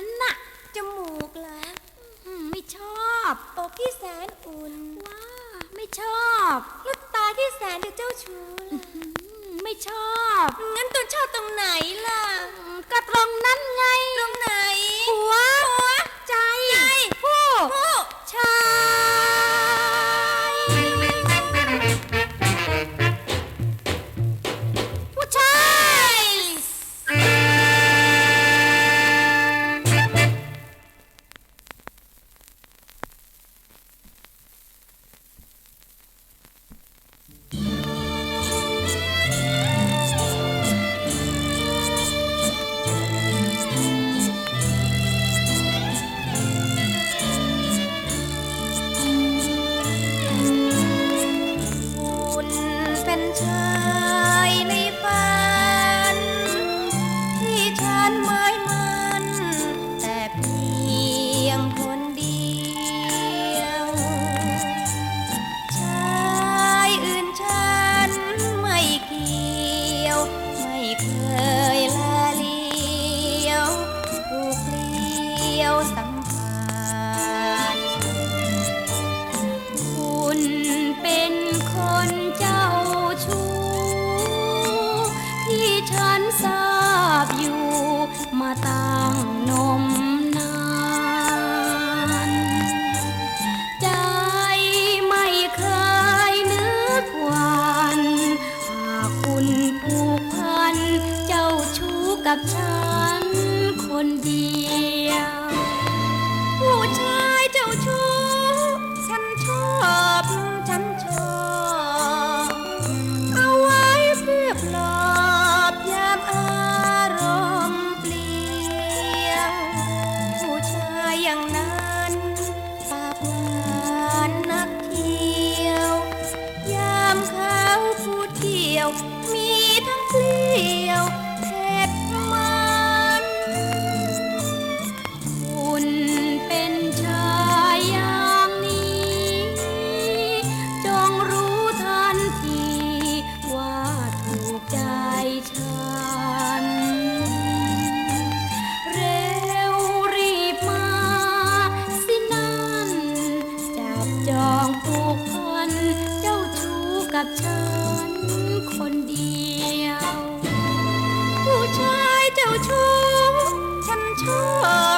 ฉันน่ะ จมูกเหรอไม่ชอบตกที่แสนอุ่น ว้าไม่ชอบแล้วตาที่แสนจะเจ้าชู้ไม่ชอบ งั้นตัวชอบตรงไหน ตั้งนมนาน ใจไม่เคยนึกวันหากคุณผูกพันเจ้าชู้กับฉัน อย่างนั้นปากานนักเที่ยว ยามเขาผู้เที่ยว มีทั้งเปลี่ยวับฉันคนเดียว ผู้ชายเจ้าชู้ฉันชอบ